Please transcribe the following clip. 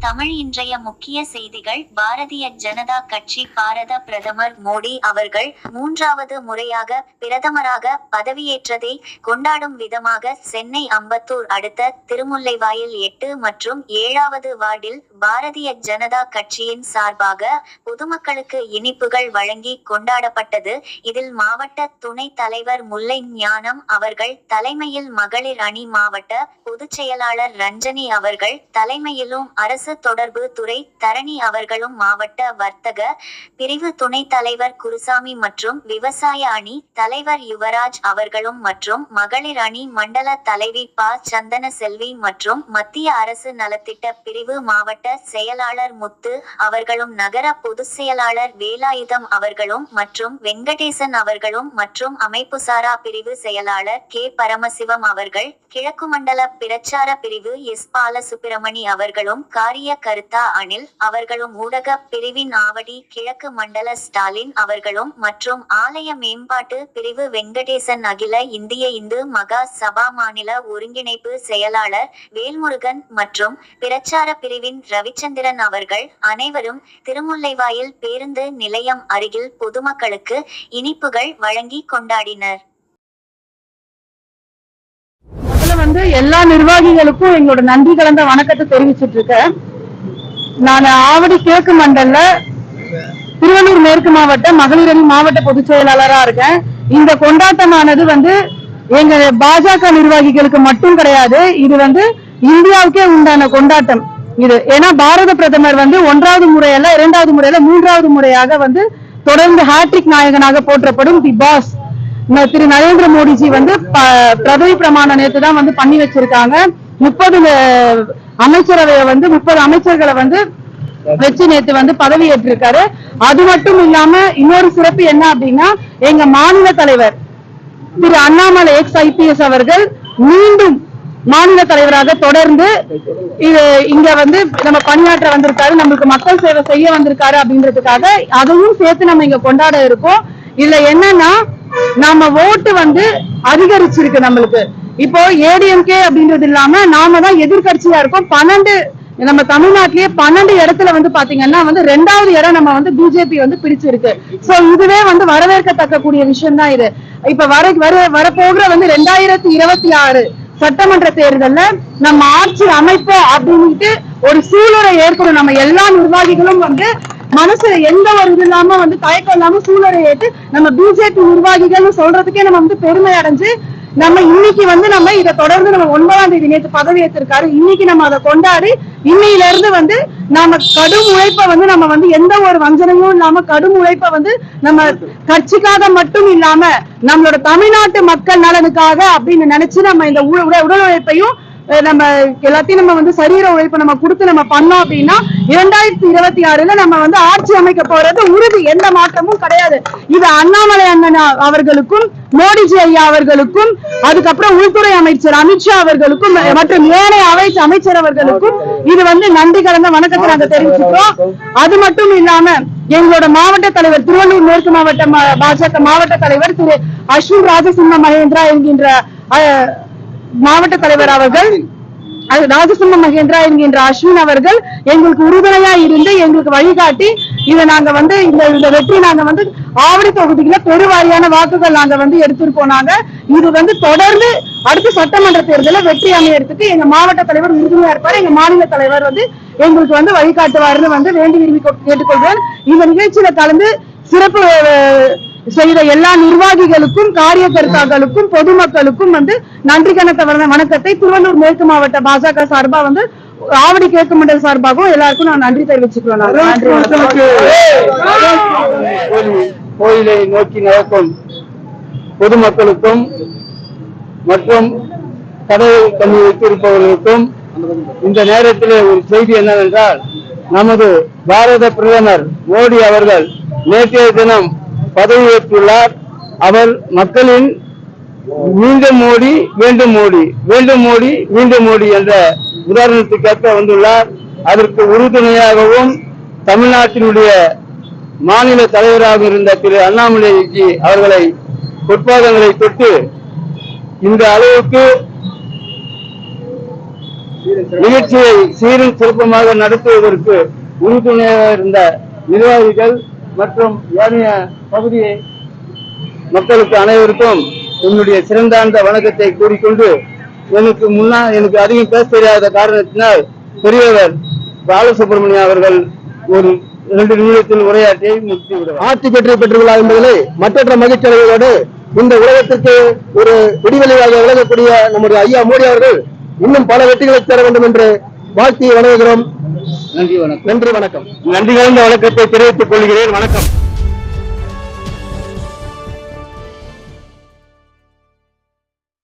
தமிழ் இன்றைய முக்கிய செய்திகள் பாரதிய ஜனதா கட்சி பாரத பிரதமர் மோடி அவர்கள் மூன்றாவது முறையாக பிரதமராக பதவியேற்றதை கொண்டாடும் விதமாக சென்னை அம்பத்தூர் அடுத்த திருமுல்லைவாயில் எட்டு மற்றும் ஏழாவது வார்டில் பாரதிய ஜனதா கட்சியின் சார்பாக பொதுமக்களுக்கு இனிப்புகள் வழங்கி கொண்டாடப்பட்டது. இதில் மாவட்ட துணை தலைவர் முல்லை ஞானம் அவர்கள் தலைமையில் மகளிர் அணி மாவட்ட பொதுச் செயலாளர் ரஞ்சனி அவர்கள் தலைமையிலும் அரசு தொடர்பு துறை தரணி அவர்களும் மாவட்ட வர்த்தக பிரிவு துணைத் தலைவர் குருசாமி மற்றும் விவசாய அணி தலைவர் யுவராஜ் அவர்களும் மற்றும் மகளிர் அணி மண்டல தலைவி ப. சந்தன செல்வி மற்றும் மத்திய அரசு நலத்திட்ட பிரிவு மாவட்ட செயலாளர் முத்து அவர்களும் நகர பொதுச் செயலாளர் வேலாயுதம் அவர்களும் மற்றும் வெங்கடேசன் அவர்களும் மற்றும் அமைப்புசாரா பிரிவு செயலாளர் கே. பரமசிவம் அவர்கள் கிழக்கு மண்டல பிரச்சார பிரிவு எஸ். பாலசுப்பிரமணி அவர்களும் காரிய கருத்தா அணில் அவர்களும் ஊடக பிரிவின் ஆவடி கிழக்கு மண்டல ஸ்டாலின் அவர்களும் மற்றும் ஆலய மேம்பாட்டு பிரிவு வெங்கடேசன் அகில இந்திய இந்து மகா சபா மாநில ஒருங்கிணைப்பு செயலாளர் வேல்முருகன் மற்றும் பிரச்சார பிரிவின் ரவிச்சந்திரன் அவர்கள் அனைவரும் திருமுல்லைவாயில் பேருந்து நிலையம் அருகில் பொதுமக்களுக்கு இனிப்புகள் வழங்கி கொண்டாடினர். வந்து எல்லா நிர்வாகிகளுக்கும் எங்களோட நன்றி கலந்த வணக்கத்தை தெரிவிச்சிட்டு இருக்கேன். நான் ஆவடி கிழக்கு மண்டல திருவள்ளூர் மேற்கு மாவட்ட மகளிர் அணி மாவட்ட பொதுச் செயலாளரா இருக்கேன். இந்த கொண்டாட்டமானது வந்து எங்க பாஜக நிர்வாகிகளுக்கு மட்டும் கிடையாது இது வந்து இந்தியாவுக்கே உண்டான கொண்டாட்டம் இது. ஏன்னா பாரத பிரதமர் வந்து ஒன்றாவது முறையல்ல இரண்டாவது முறையில மூன்றாவது முறையாக வந்து தொடர்ந்து ஹாட்ரிக் நாயகனாக போற்றப்படும் தி பாஸ். திரு நரேந்திர மோடிஜி வந்து ப- பதவி பிரமாணம் நேற்று தான் வந்து பண்ணி வச்சிருக்காங்க. முப்பது அமைச்சரவையை வந்து முப்பது அமைச்சர்களை வந்து வச்சு நேத்து வந்து பதவி ஏற்றிருக்காரு அது மட்டும் இல்லாம இன்னொரு சிறப்பு என்ன அப்படின்னா எங்க மாநில தலைவர் திரு அண்ணாமலை எக்ஸ் ஐபிஎஸ் அவர்கள் மீண்டும் மாநில தலைவராக தொடர்ந்து இது இங்க வந்து நம்ம பணியாற்ற வந்திருக்காரு. நம்மளுக்கு மக்கள் சேவை செய்ய வந்திருக்காரு அப்படின்றதுக்காக அதுவும் சேர்த்து நம்ம இங்க கொண்டாட இருக்கோம். இதுல என்னன்னா நம்ம ஓட்டு வந்து அதிகரிச்சிருக்கு நம்மளுக்கு. இப்போ ஏடிஎம்கே அப்படின்றது இல்லாம நாம தான் எதிர்கட்சியா இருக்கோம். பன்னெண்டு நம்ம தமிழ்நாட்டிலேயே பன்னெண்டு இடத்துல வந்து பாத்தீங்கன்னா வந்து ரெண்டாவது இடம் நம்ம வந்து பிஜேபி வந்து பிடிச்சிருக்கு சோ இதுவே வந்து வரவேற்கத்தக்க கூடிய விஷயம் தான் இது. இப்ப வர வர வரப்போகிற வந்து ரெண்டாயிரத்தி இருபத்தி ஆறு சட்டமன்ற தேர்தல்ல நம்ம ஆட்சி அமைப்பு அப்படின்ட்டு ஒரு சூழலை ஏற்படும். நம்ம எல்லா நிர்வாகிகளும் வந்து மனசுல எந்த ஒரு இது இல்லாம வந்து தயக்கம் இல்லாம சூழலை ஏற்று நம்ம பிஜேபி நிர்வாகிகள்னு சொல்றதுக்கே நம்ம வந்து பெருமை அடைஞ்சு நம்ம இன்னைக்கு வந்து நம்ம இதை தொடர்ந்து நம்ம ஒன்பதாம் தேதி நேற்று பதவி ஏற்றிருக்காரு இன்னைக்கு நம்ம அதை கொண்டாடி இன்னையில இருந்து வந்து நாம கடும் உழைப்பை வந்து நம்ம வந்து எந்த ஒரு வஞ்சனமும் இல்லாம கடும் உழைப்பை வந்து நம்ம கட்சிக்காக மட்டும் இல்லாம நம்மளோட தமிழ்நாட்டு மக்கள் நலனுக்காக அப்படின்னு நினைச்சு நம்ம இந்த உடல் உழைப்பையும் அஹ், நம்ம எல்லாத்தையும் நம்ம வந்து சரீர உழைப்பை நம்ம கொடுத்து நம்ம பண்ணோம் அப்படின்னா இரண்டாயிரத்தி இருபத்தி ஆறுல நம்ம வந்து ஆட்சி அமைக்க போறது உறுதி. எந்த மாற்றமும் கிடையாது. இது அண்ணாமலை அண்ணன் அவர்களுக்கும் மோடிஜி ஐயா அவர்களுக்கும் அதுக்கப்புறம் உள்துறை அமைச்சர் அமித்ஷா அவர்களுக்கும் மற்றும் ஏனைய அமைச்சர் அமைச்சர் அவர்களுக்கும் இது வந்து நன்றி கலந்த வணக்கத்தை நாங்க தெரிவிச்சுக்கிறோம். அது மட்டும் இல்லாம எங்களோட மாவட்ட தலைவர் திருவள்ளூர் மேற்கு மாவட்ட பாஜக மாவட்ட தலைவர் திரு அஸ்வின் ராஜசிம்ம மகேந்திரா என்கின்ற அஹ், மாவட்ட தலைவர் அவர்கள் ராஜசிம்ம மகேந்திரா என்கின்ற அஸ்வின் அவர்கள் எங்களுக்கு உறுதுணையா இருந்து எங்களுக்கு வழிகாட்டி இதை நாங்க வந்து இந்த இந்த வெற்றி நாங்க வந்து ஆவடி தொகுதியில பெருவாரியான வாக்குகள் நாங்க வந்து எடுத்துட்டு போனாங்க. இது வந்து தொடர்ந்து அடுத்த சட்டமன்ற தேர்தலில் வெற்றி அமையறதுக்கு எங்க மாவட்ட தலைவர் உறுதுணையா இருப்பார். எங்க மாநில தலைவர் வந்து எங்களுக்கு வந்து வழிகாட்டுவாருன்னு வந்து வேண்டி விரும்பி கேட்டுக்கொள்கிறேன். இந்த நிகழ்ச்சியில கலந்து சிறப்பு அஹ், செய்த எல்லா நிர்வாகிகளுக்கும் காரியகர்த்தாக்களுக்கும் பொதுமக்களுக்கும் வந்து நன்றி கணத்த வணக்கத்தை திருவள்ளூர் மேற்கு மாவட்ட பாஜக சார்பா வந்து ஆவடி கிழக்கு மண்டல் சார்பாகவும் எல்லாருக்கும் நான் நன்றி தெரிவிச்சுக்கிறோம் கோயிலை நோக்கி நடக்கும் பொதுமக்களுக்கும் மற்றும் கடை கண்ணி வைத்திருப்பவர்களுக்கும் இந்த நேரத்தில் ஒரு செய்தி என்னவென்றால் நமது பாரத பிரதமர் மோடி அவர்கள் நேற்றைய தினம் பதவியேற்றுள்ளார். அவர் மக்களின் மீண்டும் மோடி வேண்டும் மோடி வேண்டும் மோடி மீண்டும் மோடி என்ற உதாரணத்துக்கேற்ப வந்துள்ளார். அதற்கு உறுதுணையாகவும் தமிழ்நாட்டினுடைய மாநில தலைவராக இருந்த திரு அண்ணாமலைக்கு அவர்களை பொற்பாதங்களை தொட்டு இந்த அளவுக்கு நிகழ்ச்சியை சீரும் சிறப்பமாக நடத்துவதற்கு உறுதுணையாக இருந்த நிர்வாகிகள் மற்றும் ஏனைய பகுதி மக்களுக்கு அனைவருக்கும் என்னுடைய சிறந்தாழ்ந்த வணக்கத்தை கூறிக்கொண்டு எனக்கு முன்னா எனக்கு அதிகம் பேச தெரியாத காரணத்தினால் பெரியவர் பாலசுப்ரமணியம் அவர்கள் ஒரு இரண்டு நிமிடத்தில் உரையாற்றி முடித்து விடுவார் ஆட்சி பெற்று பெற்றுள்ளார் என்பதிலே மற்றற்ற மகிழ்ச்சியோடு இந்த உலகத்திற்கு ஒரு விடிவெளியாக விளங்கக்கூடிய நம்முடைய ஐயா மோடி அவர்கள் இன்னும் பல வெற்றிகளை தர வேண்டும் என்று வாழ்த்தியை வணங்குகிறோம். நன்றி வணக்கம். நன்றி வணக்கம். நன்றி கலந்த வணக்கத்தை தெரிவித்துக் கொள்கிறேன். வணக்கம்.